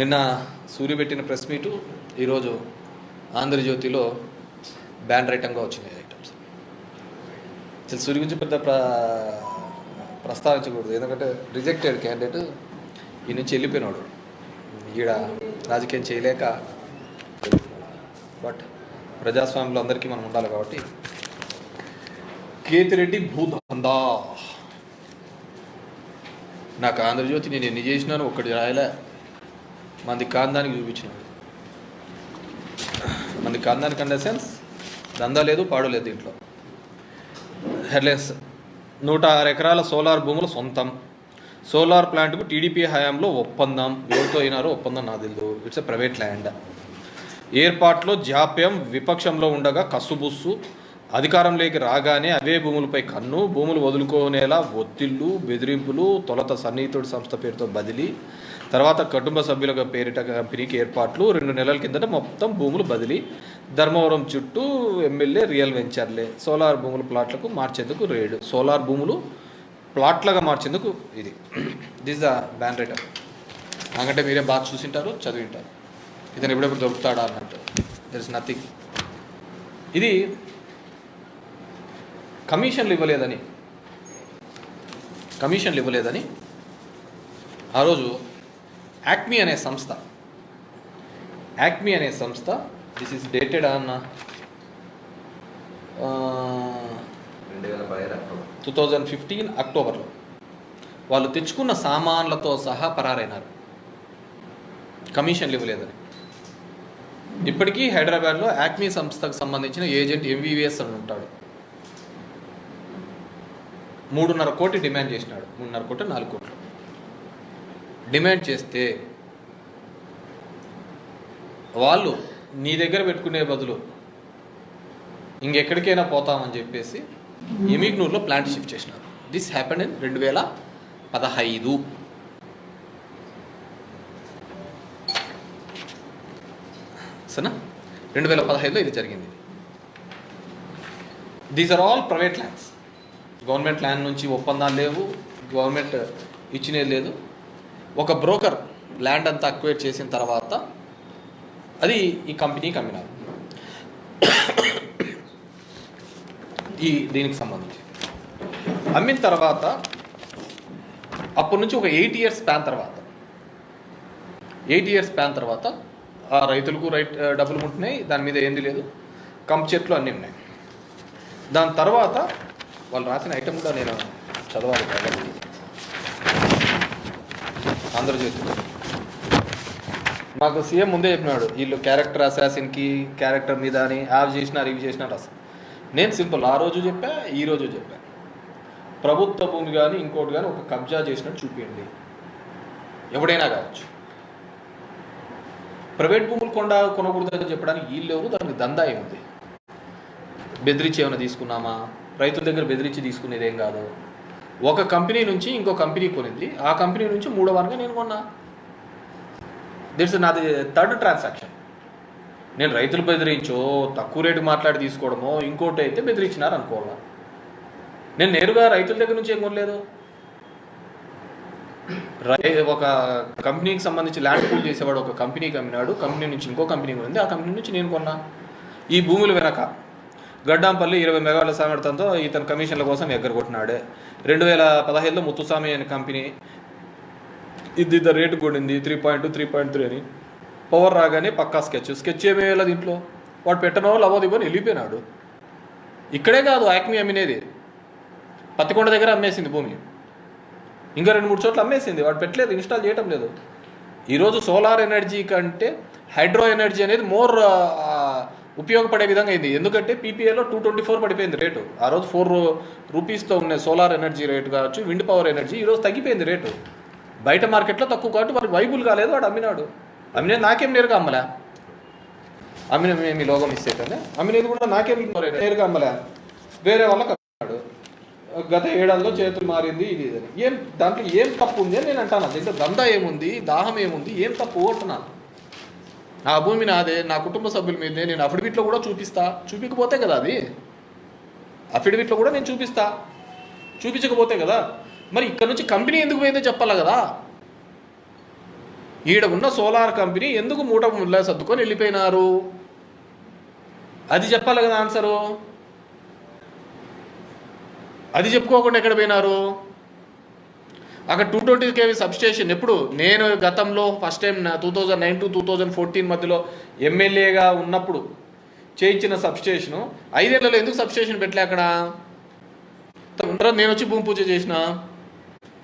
నిన్న సూర్య పెట్టిన press meet ఈరోజు ఆంధ్రజ్యోతిలో బ్యాన్ ఐటమ్గా వచ్చినాయి ఐటమ్స్. అసలు సూర్య గురించి పెద్ద ప్ర ప్రస్తావించకూడదు. ఎందుకంటే రిజెక్టెడ్ క్యాండిడేట్ ఈ నుంచి వెళ్ళిపోయినాడు. ఈడ రాజకీయం చేయలేక బట్ ప్రజాస్వామ్యంలో అందరికీ మనం ఉండాలి కాబట్టి కేతిరెడ్డి భూధందా నాకు ఆంధ్రజ్యోతి నేను ఎన్ని చేసినాను ఒక్కటి రాయలే. మంది కాందానికి చూపించినాడు మంది కాందానికి అండే సెన్స్? దందా లేదు పాడు లేదు దీంట్లో. హెడ్లెస్ నూట ఆరు ఎకరాల సోలార్ భూములు సొంతం. సోలార్ ప్లాంట్కు టీడీపీ హయాంలో ఒప్పందం. ఎవరితో అయినారో ఒప్పందం నా తెలియదు ఇట్స్ ఎ ప్రైవేట్ ల్యాండ్ ఏర్పాట్లో జాప్యం విపక్షంలో ఉండగా కసుబుస్సు. అధికారంలోకి రాగానే అవే భూములపై కన్ను. భూములు వదులుకోనేలా ఒత్తిళ్ళు బెదిరింపులు తొలత సన్నిహితుడి సంస్థ పేరుతో బదిలీ. తర్వాత కుటుంబ సభ్యుల పేరిట కంపెనీకి ఏర్పాట్లు రెండు నెలల కిందట మొత్తం భూములు బదిలీ ధర్మవరం చుట్టూ ఎమ్మెల్యే రియల్ వెంచర్లే. సోలార్ భూముల ప్లాట్లకు మార్చేందుకు రేడు. సోలార్ భూములు ప్లాట్లుగా మార్చేందుకు ఇది. దిస్ ద బ్యాన్ రైటర్ నాకంటే మీరే బాగా చూసింటారు చదివింటారు. ఇతను ఎప్పుడెప్పుడు దొరుకుతాడా అన్నట్టు. దర్ ఇస్ నథింగ్ ఇది కమిషన్లు ఇవ్వలేదని. కమిషన్లు ఇవ్వలేదని. ఆ రోజు యాక్మీ అనే సంస్థ. యాక్మీ అనే సంస్థ this is dated on two thousand fifteen అక్టోబర్లో. వాళ్ళు తెచ్చుకున్న సామాన్లతో సహా పరారైనారు. కమిషన్లు ఇవ్వలేదని. ఇప్పటికీ హైదరాబాద్లో యాక్మీ సంస్థకు సంబంధించిన ఏజెంట్ ఎంవీవీఎస్ అని ఉంటాడు. మూడున్నర కోటి డిమాండ్ చేసినాడు. మూడున్నర కోటి నాలుగు కోట్లు. డిమాండ్ చేస్తే వాళ్ళు నీ దగ్గర పెట్టుకునే బదులు ఇంకెక్కడికైనా పోతామని చెప్పేసి ఎమిగ్నూర్లో ప్లాంట్ షిఫ్ట్ చేసినారు. దిస్ హ్యాపెన్ ఇన్ రెండు వేల పదహైదు. సరేనా? రెండు వేల పదహైదులో ఇది జరిగింది. These are all private lands government land నుంచి ఒప్పందాలు లేవు. గవర్నమెంట్ ఇచ్చినది లేదు. ఒక బ్రోకర్ ల్యాండ్ అంతా అక్వేట్ చేసిన తర్వాత అది ఈ కంపెనీకి అమ్మినారు ఈ దీనికి సంబంధించి. అమ్మిన తర్వాత అప్పటి నుంచి ఒక ఎయిట్ ఇయర్స్ స్పాన్ తర్వాత ఎయిట్ ఇయర్స్ స్పాన్ తర్వాత ఆ రైతులకు రైట్ డబ్బులు ఉంటున్నాయి దాని మీద ఏంది లేదు కంప చెట్లు అన్నీ ఉన్నాయి. దాని తర్వాత వాళ్ళు రాసిన ఐటమ్ కూడా నేను చదవాలి. కాబట్టి ఆంధ్రజ్యోతి మాకు సీఎం ముందే చెప్పినాడు వీళ్ళు క్యారెక్టర్ అసాసిన్కి క్యారెక్టర్ మీద అని అవి చేసినారు ఇవి చేసినారు అసలు నేను సింపుల్ ఆ రోజు చెప్పా ఈ రోజు చెప్పా. ప్రభుత్వ భూమి కానీ ఇంకోటి కానీ ఒక కబ్జా చేసినట్టు చూపించండి ఎవడైనా కావచ్చు. ప్రైవేట్ భూములు కొండ కొనకూడదని చెప్పడానికి వీళ్ళు ఎవరు దానికి దందా ఏముంది? బెదిరించి ఏమైనా తీసుకున్నామా? రైతుల దగ్గర బెదిరించి తీసుకునేది ఏం కాదు. ఒక కంపెనీ నుంచి ఇంకో కంపెనీ కొనింది. ఆ కంపెనీ నుంచి మూడో వారంగా నేను కొన్నా. దిట్స్ నాది థర్డ్ ట్రాన్సాక్షన్ నేను రైతులు బెదిరించో తక్కువ రేటు మాట్లాడి తీసుకోవడమో ఇంకోటి అయితే బెదిరించినారు అనుకోవాలా నేను నేరుగా రైతుల దగ్గర నుంచి ఏం కొనలేదు. రై- ఒక కంపెనీకి సంబంధించి ల్యాండ్ పూల్ చేసేవాడు ఒక కంపెనీకి అమ్మినాడు కంపెనీ నుంచి ఇంకో కంపెనీ ఉంది ఆ కంపెనీ నుంచి నేను కొన్నా. ఈ భూముల వెనక గడ్డాంపల్లి ఇరవై మెగావాల సామర్థ్యంతో ఇతను కమిషన్ల కోసం ఎగ్గరగొట్టినాడే. రెండు వేల పదహైదులో ముత్తుస్వామి అనే కంపెనీ ఇది ఇంత రేటు కూడింది three point three point three అని. పవర్ రాగానే పక్కా స్కెచ్. స్కెచ్ ఏమేలా దీంట్లో వాడు పెట్టనో లవోదివ్వని వెళ్ళిపోయినాడు. ఇక్కడే కాదు యాక్మీ అమ్మినేది. పత్తికొండ దగ్గర అమ్మేసింది భూమి. ఇంకా రెండు మూడు చోట్ల అమ్మేసింది. వాడు పెట్టలేదు ఇన్స్టాల్ చేయటం లేదు. ఈరోజు సోలార్ ఎనర్జీ కంటే హైడ్రో ఎనర్జీ అనేది మోర్ ఉపయోగపడే విధంగా అయింది. ఎందుకంటే పీపీఏలో టూ ట్వంటీ ఫోర్ పడిపోయింది రేటు. ఆ రోజు ఫోర్ రూపీస్తో ఉన్న సోలార్ ఎనర్జీ రేటు కావచ్చు విండ్ పవర్ ఎనర్జీ ఈరోజు తగ్గిపోయింది రేటు. బయట మార్కెట్లో తక్కువ కాబట్టి వాడు వైబుల్ కాలేదు వాడు అమ్మినాడు. అమ్మినేది నాకేం నేరుగా అమ్మలే? అమ్మిన మీ- మీ లోగం మిస్ అవుతుంది అమ్మినేది కూడా నాకేం నేరుగా అమ్మలే? వేరే వాళ్ళకి అమ్మినాడు గత ఏడాదిలో చేతులు మారింది ఇది ఇది ఏం దాంట్లో ఏం తప్పు ఉంది అని నేను అంటాను? దీంట్లో దందా ఏముంది దాహం ఏముంది ఏం తప్పు అంటున్నాను. నా భూమి నాదే నా కుటుంబ సభ్యుల మీదే నేను అఫిడవిట్లో కూడా చూపిస్తా. చూపించకపోతే కదా అది? అఫిడవిట్లో కూడా నేను చూపిస్తా. చూపించకపోతే కదా? మరి ఇక్కడ నుంచి కంపెనీ ఎందుకు పోయిందో చెప్పాలి కదా? ఈడ ఉన్న సోలార్ కంపెనీ ఎందుకు మూట ముళ్ళ సర్దుకొని వెళ్ళిపోయినారు? అది చెప్పాలి కదా ఆన్సరు అది చెప్పుకోకుండా ఎక్కడ పోయినారు? అక్కడ టూ ట్వంటీ కేవీ సబ్స్టేషన్ ఎప్పుడు? నేను గతంలో first time two thousand nine to two thousand fourteen మధ్యలో ఎమ్మెల్యేగా ఉన్నప్పుడు చేయించిన సబ్స్టేషను ఐదేళ్ళలో ఎందుకు సబ్స్టేషన్ పెట్టలే అక్కడ? తర్వాత నేను వచ్చి భూమి పూజ చేసిన.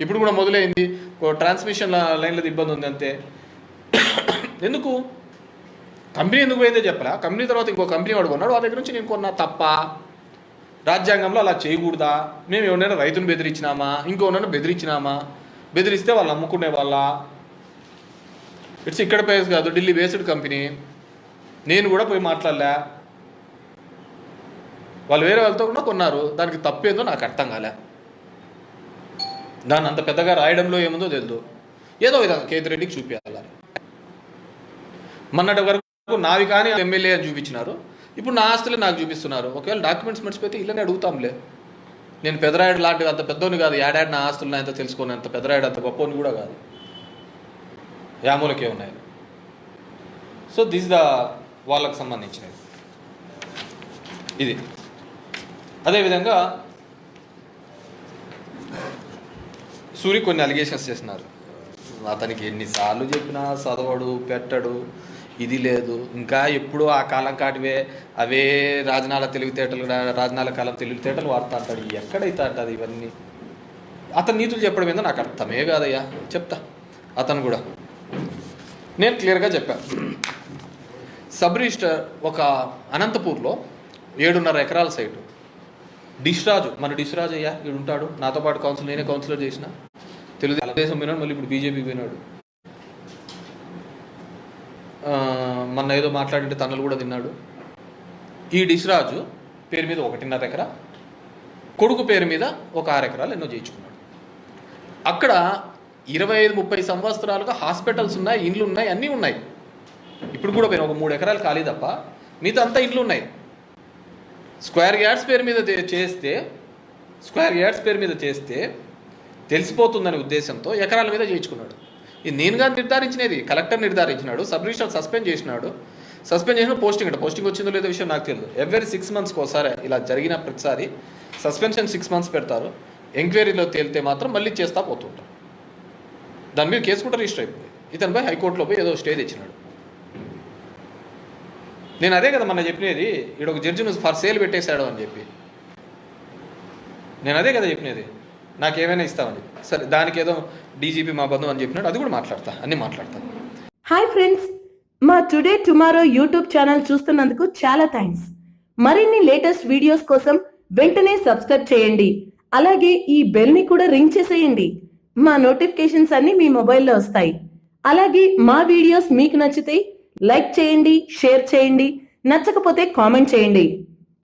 ఇప్పుడు కూడా మొదలైంది. ఓ ట్రాన్స్మిషన్ లైన్లది ఇబ్బంది ఉంది అంతే. ఎందుకు? కంపెనీ ఎందుకు పోయిందో చెప్పరా? కంపెనీ తర్వాత ఇంకో కంపెనీ వాడు కొన్నాడు. వాళ్ళ దగ్గర నుంచి నేను కొన్నా తప్ప. రాజ్యాంగంలో అలా చేయకూడదా? మేము ఎవరైనా రైతును బెదిరించినామా? ఇంకోనైనా బెదిరించినామా? బెదిరిస్తే వాళ్ళు అమ్ముకునే వాళ్ళ? ఇట్స్ ఇక్కడ బేస్ కాదు ఢిల్లీ బేస్డ్ కంపెనీ. నేను కూడా పోయి మాట్లాడలే. వాళ్ళు వేరే వాళ్ళతో కూడా కొన్నారు. దానికి తప్పేందో నాకు అర్థం కాలే. దాన్ని అంత పెద్దగా రాయడంలో ఏముందో తెలియదు ఏదో విధంగా కేతిరెడ్డికి చూపించాలి మొన్నటి వరకు నావి కానీ ఎమ్మెల్యే అని చూపించినారు. ఇప్పుడు నా ఆస్తులే నాకు చూపిస్తున్నారు. ఒకవేళ డాక్యుమెంట్స్ మర్చిపోతే ఇళ్ళని అడుగుతాంలే. నేను పెదరాయుడు లాంటివి అంత పెద్దోని కాదు. ఏడాడు నా ఆస్తులు ఎంత తెలుసుకోని అంత పెదరాయుడు అంత గొప్పని కూడా కాదు. యామూలకే ఉన్నాయి. సో దిస్ ద వాళ్ళకు సంబంధించినది ఇది. అదేవిధంగా సూరి కొన్ని అలిగేషన్స్ చేస్తున్నారు. అతనికి ఎన్నిసార్లు చెప్పినా చదవడు పెట్టడు. ఇది లేదు. ఇంకా ఎప్పుడూ ఆ కాలం కాటివే అవే రాజనాల తెలివితేటలు రాజనాల కాలం తెలివితేటలు వాడుతూ అంటాడు. ఎక్కడైతే అంటది ఇవన్నీ? అతను నీతులు చెప్పడం ఏందో నాకు అర్థమే కాదయ్యా. చెప్తా. అతను కూడా. నేను క్లియర్గా చెప్పా. సబ్ రిజిస్టర్ ఒక అనంతపూర్లో ఏడున్నర ఎకరాల సైటు. డిష్ రాజు మన డిష్రాజు అయ్యా ఇక్కడ ఉంటాడు నాతో పాటు కౌన్సిల్ నేనే కౌన్సిలర్ చేసిన. తెలుగుదేశం పోయినాడు మళ్ళీ ఇప్పుడు బీజేపీ పోయినాడు. మొన్న ఏదో మాట్లాడింటే తనలు కూడా తిన్నాడు. ఈ డిష్ రాజు పేరు మీద ఒకటిన్నర ఎకరా కొడుకు పేరు మీద ఒక ఆరు ఎకరాలు ఎన్నో చేయించుకున్నాడు. అక్కడ ఇరవై ఐదు ముప్పై సంవత్సరాలుగా హాస్పిటల్స్ ఉన్నాయి ఇండ్లు ఉన్నాయి అన్నీ ఉన్నాయి. ఇప్పుడు కూడా పోయిన ఒక మూడు ఎకరాలు ఖాళీ తప్ప మిగతా అంతా ఇండ్లు ఉన్నాయి. స్క్వేర్ యార్డ్స్ పేరు మీద చేస్తే స్క్వేర్ యార్డ్స్ పేరు మీద చేస్తే తెలిసిపోతుందనే ఉద్దేశంతో ఎకరాల మీద చేయించుకున్నాడు. ఇది నేనుగా నిర్ధారించినది కలెక్టర్ నిర్ధారించినాడు సబ్ రిజిస్టర్ సస్పెండ్ చేసినాడు. సస్పెండ్ చేసిన పోస్టింగ్ అంటే పోస్టింగ్ వచ్చిందో లేదో విషయం నాకు తెలియదు. ఎవ్రీ సిక్స్ మంత్స్కి ఒకసారి ఇలా జరిగిన ప్రతిసారి సస్పెన్షన్ సిక్స్ మంత్స్ పెడతారు. ఎంక్వైరీలో తేలితే మాత్రం మళ్ళీ చేస్తా పోతుంటారు. దాని మీద కేసు కూడా రిజిస్టర్ అయిపోయింది. ఇతను హైకోర్టులో పోయి ఏదో స్టే తెచ్చినాడు. నేను అదే కదా మన చెప్పినది ఈడ ఒక జడ్జిని ఫర్ సేల్ పెట్టేశాడు అని చెప్పి. నేను అదే కదా చెప్పినది. నాకేమైనా ఇస్తామని సరే దానికి ఏదో డీజీపీ మా బంధువు అని చెప్పినాడు అది కూడా మాట్లాడతా అన్నీ మాట్లాడతా. హాయ్ ఫ్రెండ్స్ మా టుడే టుమారో యూట్యూబ్ ఛానల్ చూస్తున్నందుకు చాలా థ్యాంక్స్ మరిన్ని లేటెస్ట్ వీడియోస్ కోసం వెంటనే సబ్స్క్రైబ్ చేయండి. అలాగే ఈ బెల్ని కూడా రింగ్ చేసేయండి. మా నోటిఫికేషన్స్ అన్ని మీ మొబైల్లో వస్తాయి. అలాగే మా వీడియోస్ మీకు నచ్చితే లైక్ చేయండి షేర్ చేయండి నచ్చకపోతే కామెంట్ చేయండి.